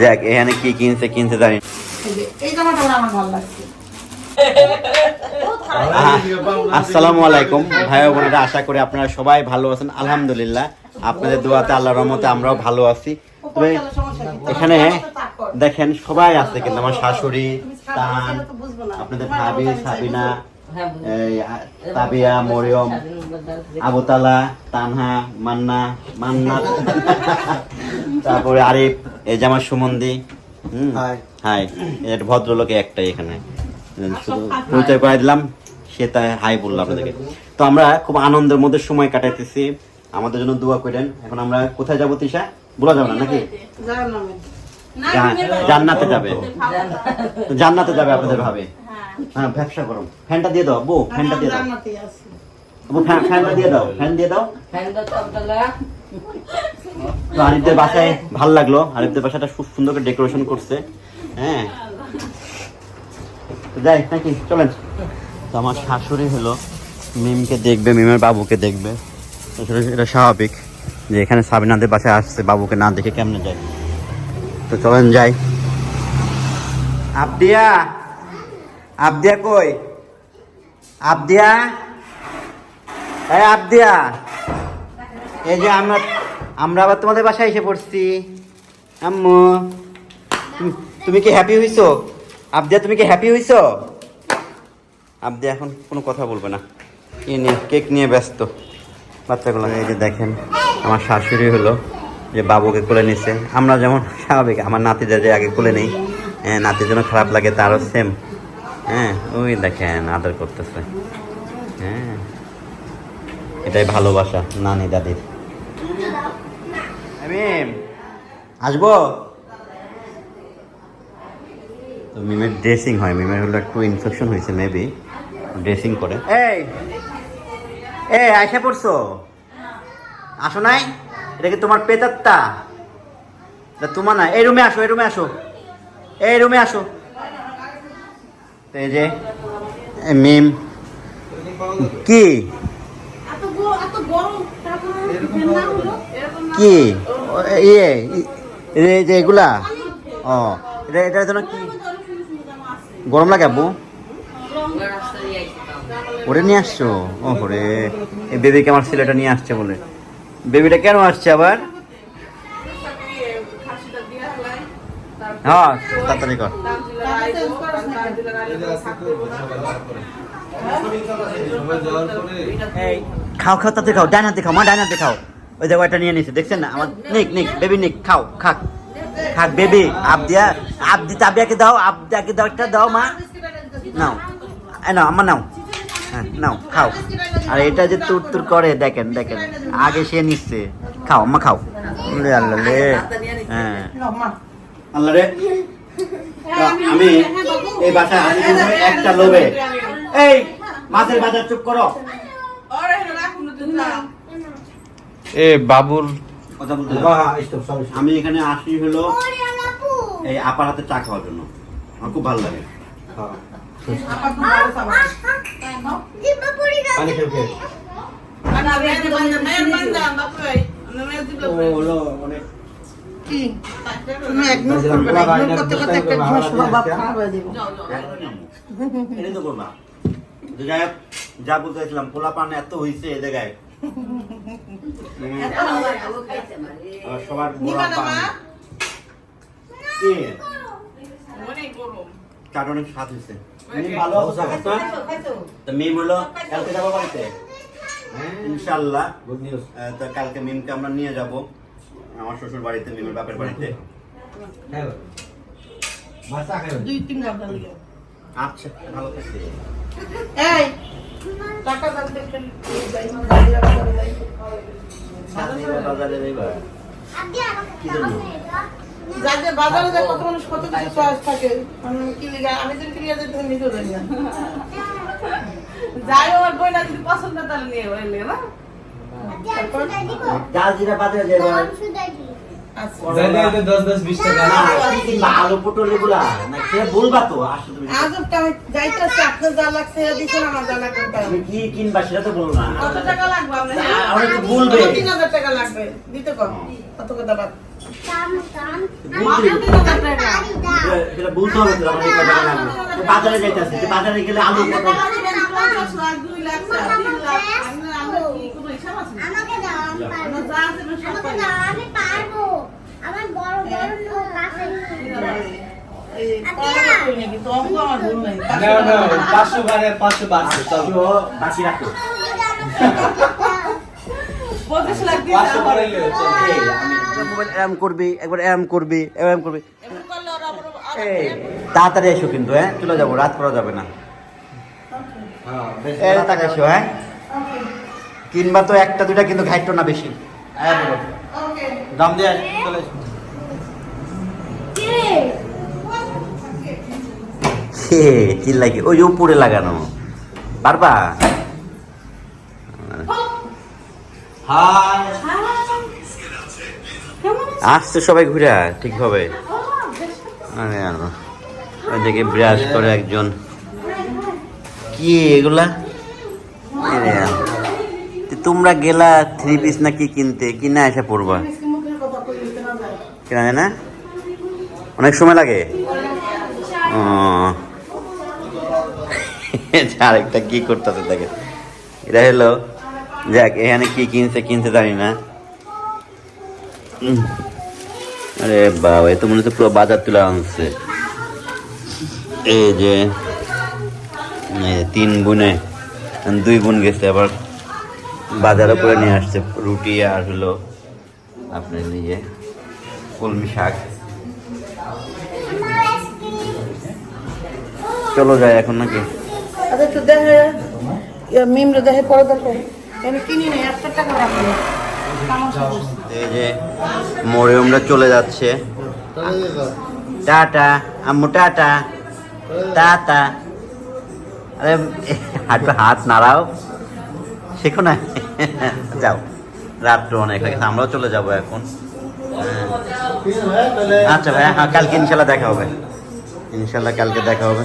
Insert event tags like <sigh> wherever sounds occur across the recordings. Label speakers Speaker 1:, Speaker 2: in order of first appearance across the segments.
Speaker 1: যাক এখানে কি কিনছে কিনছে জানি
Speaker 2: এই জামাটা আমার ভালো লাগছে।
Speaker 1: আসসালামু আলাইকুম ভাই বোনেরা আশা করি আপনারা সবাই ভালো আছেন আলহামদুলিল্লাহ। আপনাদের দোয়াতে আল্লাহর রহমতে আমরাও ভালো আছি। তবে এখানে দেখেন সবাই আছে কিন্তু আমার শাশুড়ি তান আপনাদের ভাবি সাবিনা এই তাবিয়া মরিয়ম আবুতালা তানহা মান্না মান্না তারপরে আরিফ এই যে আমার সুমন্দি হুম. হাই। এটা ভদ্রলোকে একটাই এখানে। শুধু পরিচয় করে দিলাম সে তাই হাই বলল আপনাদেরকে। তো আমরা খুব আনন্দের মধ্যে সময় কাটাইতেছি। আমাদের জন্য দোয়া করেন। এখন আমরা কোথায় যাব তিশা? বলা যাবে না নাকি? জান্নাতে যাবে। তো জান্নাতে যাবে আপনাদের ভাবে। হ্যাঁ। ব্যবসা করো। ফ্যানটা দিয়ে দাও বউ ফ্যানটা দিয়ে দাও।
Speaker 2: জান্নাতেই আছি।
Speaker 1: বউ, ফ্যান- ফ্যানটা দিয়ে দাও ফ্যান দিয়ে দাও। তো আরিফদের বাসায় ভালো লাগল। আরিফদের বাসাটা খুব সুন্দর করে ডেকোরেশন করছে। হ্যাঁ। যাই, নাকি? চলেন। তো আমার শাশুড়ি হলো মিমকে দেখবে, মিমের বাবুকে দেখবে। এটা স্বাভাবিক যে এখানে সাবিনাদের বাসায় আসছে, বাবুকে না দেখে কেমনে যায়। তো চলেন যাই। আবদিয়া! আবদিয়া কই? আবদিয়া? হ্যাঁ আবদিয়া! এই যে আমরা আমরা আবার তোমাদের বাসায় এসে পড়ছি। আম্মু, তুমি- কি হ্যাপি হইছো? আবদিয়া তুমি কি হ্যাপি হইছো? আবদিয়া এখন কোনো কথা বলবে না। ই নিয়ে কেক নিয়ে ব্যস্ত। বাচ্চাগুলো, এই যে দেখেন, আমার শাশুড়ি হলো যে বাবুকে কোলে নিছে। আমরা যেমন স্বাভাবিক, আমার নাতিদের যে আগে কোলে নেই। হ্যাঁ নাতির জন্য খারাপ লাগে, তারও সেম হ্যাঁ ওই দেখেন, আদর করতেছে। হ্যাঁ এটাই ভালোবাসা, নানি দাদির। মিম আসব? তো মিমের ড্রেসিং হয় মিমের হলো একটু ইনফেকশন হয়েছে মেবি ড্রেসিং করে। এই এই আইসা পড়ছো? আসো নাই? এটা কি তোমার পেতাত্তা? এটা তোমার না এই রুমে আসো এই রুমে আসো। এই রুমে আসো। তো এই যে মিম। কি? কি? ইয়ে ই- যে এগুলা? ও, এটা এটার জন্য কি? গরম লাগে আব্বু? ওরে নিয়ে আসছো? ও রে এই বেবিকে আমার ছেলেটা নিয়ে আসছে বলে। বেবিটা কেন আসছে আবার? হ্যাঁ তাড়াতাড়ি কর। এই খাও খাও, তাতে খাও, ডাইনাতে খাও, মা, ডাইনাতে খাও। ওই দেখো একটা নিয়ে নিছে, দেখছেন না? আমার নিক নিক, বেবি নিক, খাও, খাক। খাক, বেবি আবদিয়া আবদি তাবিয়াকে দাও আবদিয়াকে দাও, একটা দাও, মা। নাও। নাও আমার নাও। হ্যাঁ নাও, খাও। আর এটা যে তুর তুর করে, দেখেন দেখেন। আগে সে নিচ্ছে। খাও, আম্মা, খাও। আল্লাহ রে। হ্যাঁ। আল্লাহ রে। আমি এই বাসায় একটা লোভে। এই, মাছের বাজার চুপ করো।
Speaker 3: এ বাবুর
Speaker 1: কথা বলতে আমি এখানে আসি হলো এই আপার হাতে চা খাওয়ার জন্য। আমার খুব ভালো লাগে।
Speaker 2: কি? তুমি একদম করবে হয়ে
Speaker 1: যা বলতে চাইছিলাম পোলা পান এত হয়েছে এই জায়গায় <laughs> সবার অনেক স্বাদ হয়েছে ভালো মিম হলো কালকে যাব বাড়িতে? ইনশাল্লাহ তো কালকে মিমকে আমরা নিয়ে যাব আমার শ্বশুর বাড়িতে মিমের বাপের বাড়িতে।
Speaker 2: দুই তিন ঘণ্টা লাগে
Speaker 1: আচ্ছা ভালো থাকছে
Speaker 2: এই টাকা বাজারে যাই
Speaker 1: যাইবা কি জন্য
Speaker 2: যাতে বাজারে যায় কত মানুষ কত কিছু চয়েস থাকে আমি কি লিগা আমি যদি ক্রিয়া যেতে নিজেও জানি না। যাই আমার বই না যদি পছন্দ তাহলে নিয়ে হইলে না?
Speaker 1: ডাল বাজারে যাইবা কি কিনবা? বলবা সেটা তো বলো না।
Speaker 2: কত টাকা লাগবে
Speaker 1: বলবে।
Speaker 2: কত কথা বাদ।
Speaker 1: বলতে হবে তো তো বাজারে যাইতেছে বাজারে গেলে আলু পটল
Speaker 2: টাকা দিবেন, পঞ্চাশ লাখ, দুই লাখ, চার, তিন লাখ। আমরা- আমরা কি কোনো হিসাব আছে না?
Speaker 4: আমাকে দাও আমি পারব
Speaker 2: আমরা
Speaker 4: বড় বড় লোক আছে
Speaker 3: পাঁচশো বারে পাঁচশো বাড়ছে
Speaker 1: মোবাইল এরম করবি একবার করবি করবি। এই তাড়াতাড়ি এসো কিন্তু হ্যাঁ? চলে যাব রাত করা যাবে না।
Speaker 3: হ্যাঁ
Speaker 1: এই তাকে এসো হ্যাঁ? কিনবা তো একটা দুইটা কিন্তু ঘাইটো না বেশি। হ্যাঁ বলো। দাম দিয়ে চলে এসো। চিল্লাই কি ওই উপরে লাগানো। পারবা হাই। আসছে সবাই ঘুরে, ঠিক হবে। আরে আল্লাহ। ব্রাশ করে একজন। কি এগুলা? তোমরা গেলা থ্রি পিস না কি কিনতে? কিনা এসে পড়বা।
Speaker 2: না।
Speaker 1: কেনা না? অনেক সময় লাগে? ও। আরেকটা কি করতেছে দেখে। এটা হলো, যাক, এখানে কি কিনছে কিনতে জানি না। আরে বাবা এ তো মনে হচ্ছে পুরো বাজার তুলে আনছে এই যে তিন বোনে দুই বোন গেছে আবার বাজারে করে নিয়ে আসছে রুটি আর হলো আপনার নিজে কলমি শাক চলো যাই এখন নাকি
Speaker 2: আচ্ছা, একটু দেখে, মিমরে দেখে পরে দরকার। কিনি নাই, একটা টাকা রাখব।
Speaker 1: এই যে মোড়ে আমরা চলে যাচ্ছে। টাটা, আম্মু, টাটা। টাটা। আরে একটু হাত নাড়াও। শেখো না। যাও। রাত্র অনেক হয়ে গেছে, আমরাও চলে যাব এখন। হ্যাঁ। আচ্ছা ভাই হ্যাঁ কালকে ইনশাল্লাহ দেখা হবে। ইনশাল্লাহ কালকে দেখা হবে।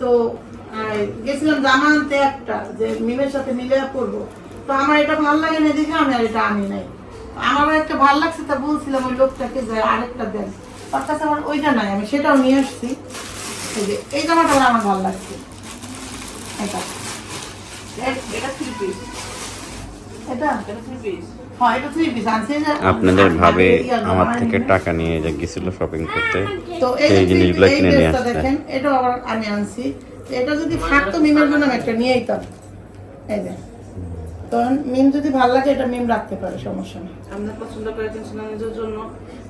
Speaker 2: তো গেছিলাম জামা আনতে একটা যে মিমের সাথে মিলে পরবো তো আমার এটা ভালো লাগে না দেখে আমি আর এটা আনি নাই। আমারও একটা ভালো লাগছে তা বলছিলাম ওই লোকটাকে যে আরেকটা দেন। তার কাছে আমার ওইটা নাই আমি সেটাও নিয়ে আসছি। এই যে এই জামাটা আমার ভালো লাগছে। এটা। এটা এটা এটা? হ্যাঁ এটা
Speaker 1: আপনাদের ভাবে আমার থেকে টাকা নিয়ে যে গেছিল শপিং করতে
Speaker 2: তো এই
Speaker 1: জিনিসগুলো কিনে নিয়ে আসছে।
Speaker 2: দেখেন এটাও আবার আমি আনছি। এটা যদি থাকতো মিমের জন্য আমি একটা নিয়ে যেতাম এই যে। তো মিম যদি ভালো লাগে এটা মিম রাখতে পারে সমস্যা নেই।
Speaker 5: আপনার পছন্দ করে নিজের জন্য।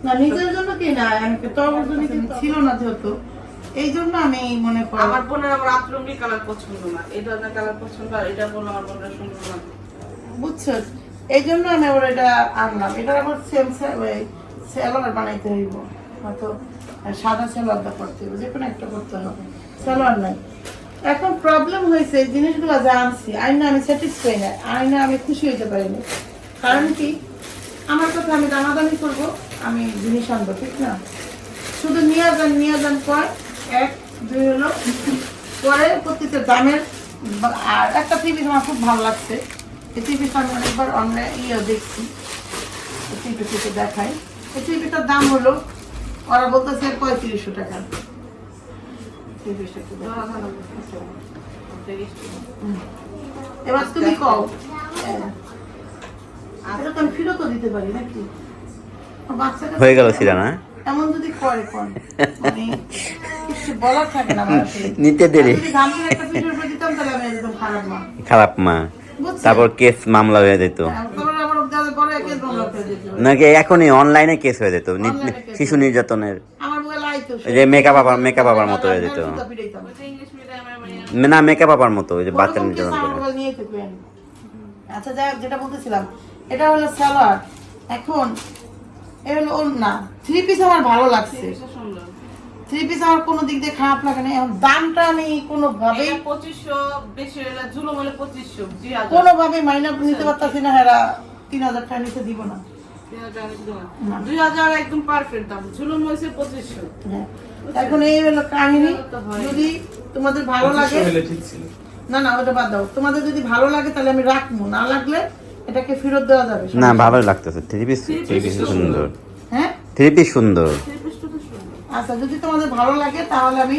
Speaker 2: না নিজের জন্য কি? না আমি তো আমার জন্য কিন্তু ছিল না যেহেতু এই জন্য আমি মনে করি
Speaker 5: আমার বোনের আমার আত্রঙ্গি কালার পছন্দ না। এই ধরনের কালার পছন্দ আর এটা বলল আমার বোনের সুন্দর না।
Speaker 2: বুঝছ? এই জন্য আমি আবার এটা আনলাম। এটা আবার সেম স্যালোয়ার বানাইতে হইব। হয়তো সাদা স্যালোয়ারটা করতে হবে, যে কোনো একটা করতে হবে। স্যালোয়ার নাই। এখন প্রবলেম হয়েছে, এই জিনিসগুলো যা আনছি, আইনা আমি স্যাটিসফাই না আইনা আমি খুশি হইতে পারিনি। কারণ কি? আমার কথা আমি দামাদামি করব, আমি জিনিস আনব, ঠিক না? শুধু নিয়ে যান নিয়ে যান পর এক, দুই হলো, পরে প্রত্যেকটা দামের, আর একটা টিভি আমার খুব ভালো লাগছে। এই টিভিটা আমি অনেকবার অনলাইন ইয়ে দেখছি। টিভি থেকে দেখাই। এই টিভিটার দাম হলো ওরা বলতেছে পঁয়ত্রিশশো টাকা। এবার তুমি কও। হ্যাঁ। দিতে পারি নাকি? বাচ্চাটা
Speaker 1: হয়ে গেল সিরা না
Speaker 2: এমন যদি করে কোন। মানে কিছু বলার থাকে না
Speaker 1: নিতে দেরি।
Speaker 2: খারাপ মা?
Speaker 1: তারপর কেস মামলা হয়ে যেত
Speaker 2: তারপরে আবার যাদের বড় একে মামলা করে দিতে হবে।
Speaker 1: নাকি এখনই অনলাইনে কেস হয়ে যেত। শিশু নির্যাতনের। যে makeup আবার- makeup আবার মতো হয়ে যেত। না মেকআপ আপার মতো ওই যে বাচ্চা নির্যাতন করে।
Speaker 2: আচ্ছা যাই যেটা বলতেছিলাম এটা হলো সালোয়ার এখন এ হলো ওড়না। থ্রি পিস আমার ভালো লাগছে। থ্রি পিস আমার কোনো দিক দিয়ে খারাপ লাগে না। এখন দামটা আমি কোনোভাবেই
Speaker 5: পঁচিশশো বেশি হলে জুলুম হলে পঁচিশশো
Speaker 2: কোনোভাবে মাইনা নিতে পারতাছি না হেরা তিন হাজার টাকা নিচে দিব না।
Speaker 5: তিন হাজার আমি দিব না। দুই হাজার একদম পারফেক্ট দাম। ঝুলুম হয়েছে পঁচিশশো।
Speaker 2: এখন এই হলো কাহিনী। যদি তোমাদের ভালো লাগে
Speaker 3: হলে ঠিক ছিল।
Speaker 2: না না ওটা বাদ দাও। তোমাদের যদি ভালো লাগে তাহলে আমি রাখব। না লাগলে এটাকে ফেরত দেওয়া যাবে।
Speaker 1: না ভালোই লাগতেছে। থ্রি পিস থ্রি পিস সুন্দর।
Speaker 2: হ্যাঁ?
Speaker 1: থ্রি পিস সুন্দর।
Speaker 5: থ্রি পিসটা তো সুন্দর।
Speaker 2: আচ্ছা যদি তোমাদের ভালো লাগে তাহলে আমি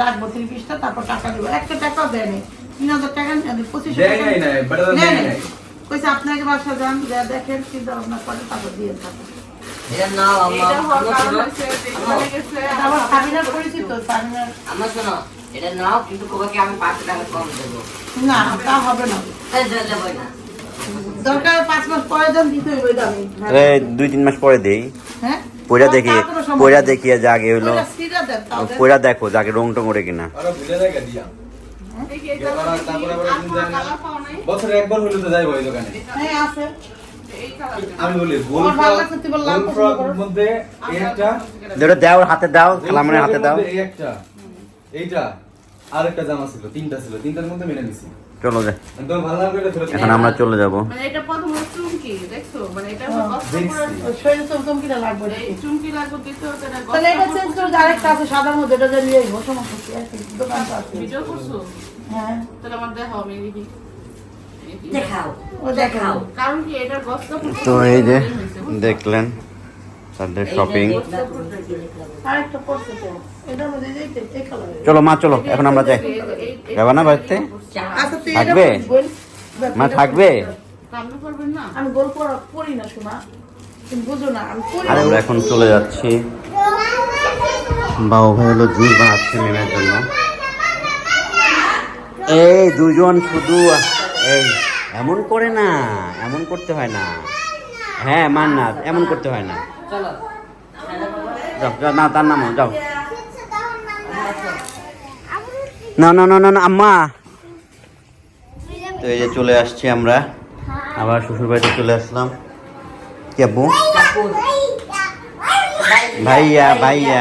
Speaker 2: রাখব থ্রি পিসটা তারপর টাকা দেবো। একটা টাকাও দেয়নি। তিন হাজার টাকা পঁচিশশো
Speaker 3: দেয়
Speaker 2: টাকা কইছে আপনাকে বাসা যান যা দেখেন চিন্তা ভাবনা করে তারপর দিয়ে থাকেন।
Speaker 6: নাও কিন্তু কোবাকে আমি পাঁচশো টাকা কম দেবো?
Speaker 2: না তা হবে না।
Speaker 6: না।
Speaker 1: দুই তিন মাস পরে দেই।
Speaker 2: হ্যাঁ?
Speaker 1: দেখি
Speaker 2: সমস্যা
Speaker 1: পয়রা
Speaker 2: নেই।
Speaker 1: দেখিয়ে জাগে হইল। পয়রা দেখো জাগে রং টং ওরে কিনা।
Speaker 3: বছরে একবার হলে তো যাই এই দোকানে।
Speaker 2: হ্যাঁ
Speaker 3: আমি বলি। মধ্যে একটা
Speaker 1: যেটা দাও হাতে হাতে দাও।
Speaker 3: একটা এইটা আর একটা জামা ছিল তিনটা ছিল তিনটার মধ্যে মেনে নিছি।
Speaker 1: চলো যা।
Speaker 3: তোমার ভালো লাগবে এটা ফেরত
Speaker 1: এখন আমরা চলে যাব।
Speaker 5: মানে এটা প্রথম চুমকি দেখছ? মানে এটা
Speaker 2: হ্যাঁ, তো হ্যাঁ।
Speaker 1: এই যে দেখলেন তাদের শপিং চলো মা চলো এখন আমরা যাই। যাবা না বাড়িতে? থাকবে? মা থাকবে?
Speaker 5: কামড়ে পারবেন না।
Speaker 2: আমি গোল পড়া পড়ি না শোনা তুমি বুঝো না আমি পড়ি
Speaker 1: আর আমরা এখন চলে যাচ্ছি। বাবু ভাই হলো জুস বানাচ্ছে মেমের জন্য। এই দুজন শুধু এই এমন করে না এমন করতে হয় না। হ্যাঁ মান না এমন করতে হয় না।
Speaker 6: চলো
Speaker 1: যাও না তার নামও যাও। না না না না না আম্মা। তো এই যে চলে আসছি আমরা। আবার শ্বশুর বাড়িতে চলে আসলাম। কি আব্বু?
Speaker 6: ভাইয়া ভাইয়া।